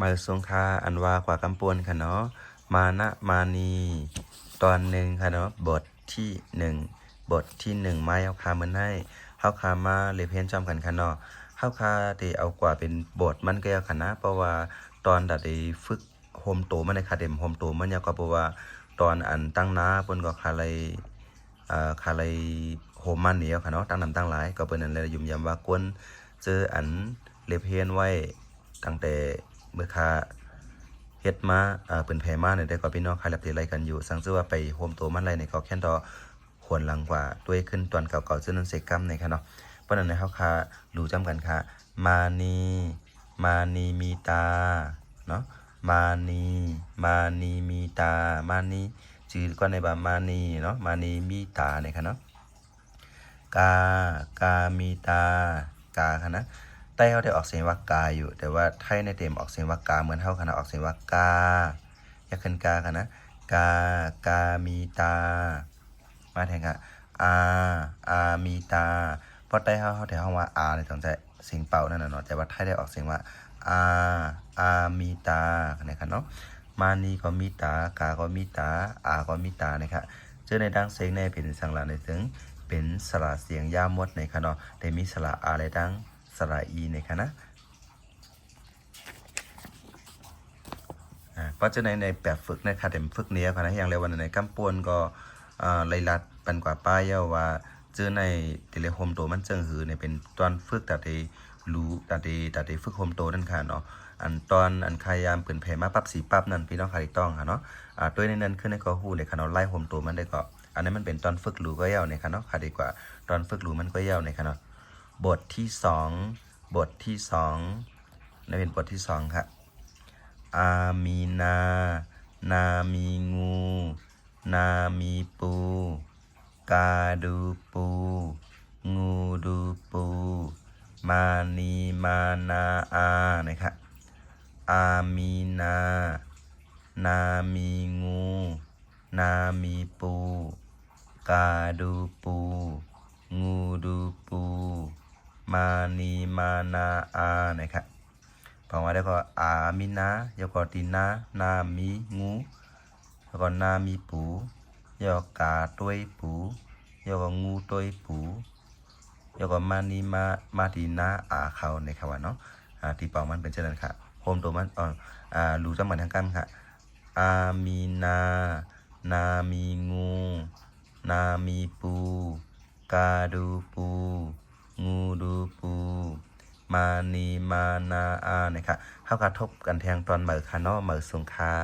มาสงคาอันว่ากว่ากำปวนค่ะเนาะมานะมานีตอนหนึ่งค่ะเนาะบทที่หนึ่งบทที่หนึ่งไม้เอาคามันให้เฮาคามาเลเพนจอมกันค่ะเนาะเฮาคาได้เอากว่าเป็นบทมันก็ยาวค่ะนะเพราะว่าตอนดัดได้ฝึกโฮมโตมันในคาเดมโฮมโตมันยาวกว่าเพราะว่าตอนอันตั้งน้าเพิ่นก็คาเลยอ่าคาเลยโฮมมันเหนียวค่ะเนาะตั้งนำตั้งหลายก็เปิ้นนั่นแหละยุ่มยำว่ากวนเจออันเลเพนไว้ตั้งแต่ เมื่อค่าเฮ็ดมาอ่าเปิ้นแผ่มาเนี่ยได้ก็พี่น้องคายรับเทไรกันอยู่ สังซื้อว่าไปโฮมโตมันไรเนี่ยก็แค่นดอควรหลังกว่าด้วยขึ้นตอนเก่าๆซึ่งนั้นเสกกรรมในค่ะเนาะเพราะนั้นในเฮาค่ะรู้จำกันค่ะ มานีมานีมีตาเนาะมานีมานีมีตา มานีชื่อก็ในบามานีเนาะมานีมีตาเนี่ยค่ะเนาะกากามีตากาค่ะนะ ต้เขาได้ออกเสียงว่ากาอยู่ แต่ว่าไทยในเต็มออกเสียงว่ากาเหมือนเท่ากันนะออกเสียงว่ากาอยากขึ้นกากันนะกากามีตา มาแทนค่ะอาอามีตาเพราะใต้เขาเขาแต่เขาว่าอาในตรงใจเสียงเป่านั่นน่ะเนาะแต่ว่าไทยได้ออกเสียงว่าอาอามีตานะครับเนาะมานีก็มีตากาก็มีตาอาก็มีตานะครับเจอในดังเสียงในเป็นสังหลาในถึงเป็นสระเสียงย่ามดในคะเนาะแต่มีสระอะไรดัง สระอีในคะนะอ่าเพราะฉะนั้นในแบบฝึกนะครับแต่ฝึกเนี้ยค่ะนะอย่างเร็ววันในกัมปวนก็อ่าไลลัดปันกว่าป้ายเยาว่าเจอในเทเลโฮมโตมันเจิงหือเนี่ยเป็นตอนฝึกแต่เดรู้แต่เดแต่เดฝึกโฮมโตนั่นค่ะเนาะอันตอนอันพยายามเปลี่ยนแผมาปรับสีปรับนั่นพี่น้องค่ะถูกต้องค่ะเนาะอ่าด้วยในนั้นขึ้นในก็ฮู้ในค่ะเนาะไล่โฮมโตมันได้ก็อันนั้นมันเป็นตอนฝึกรู้ก็ยาวในค่ะเนาะค่ะดีกว่าตอนฝึกรู้มันก็ยาวในค่ะเนาะ บทที่สองบทที่สองนั่นเป็นบทที่สองครับอามีนา นามีงู นามีปู กาดูปู งูดูปู มานีมานาอานะครับอามีนา นามีงู นามีปู กาดูปูงูดูปู มานีมานาอานะครับพราะว่าได้ก็อามินายกอตินานามีงูแล้วก็นามีปูยกกาต้วยปูยกงูต้วยปูยกมานีมามาดีนาอาเขาในคำว่าเนาะอ่าที่เป่ามันเป็นเช่นนั้นค่ะโฮมตัวมันอ่าอ่ารู้จังหวัดทางกันค่ะ อามีนา นามีงู นามีปู กาดูปู งูดูปูมานีมานาอาเนี่ยค่ะเข้ากระทบกันแทงตอนเหมือคาเนาะเหมือสงคา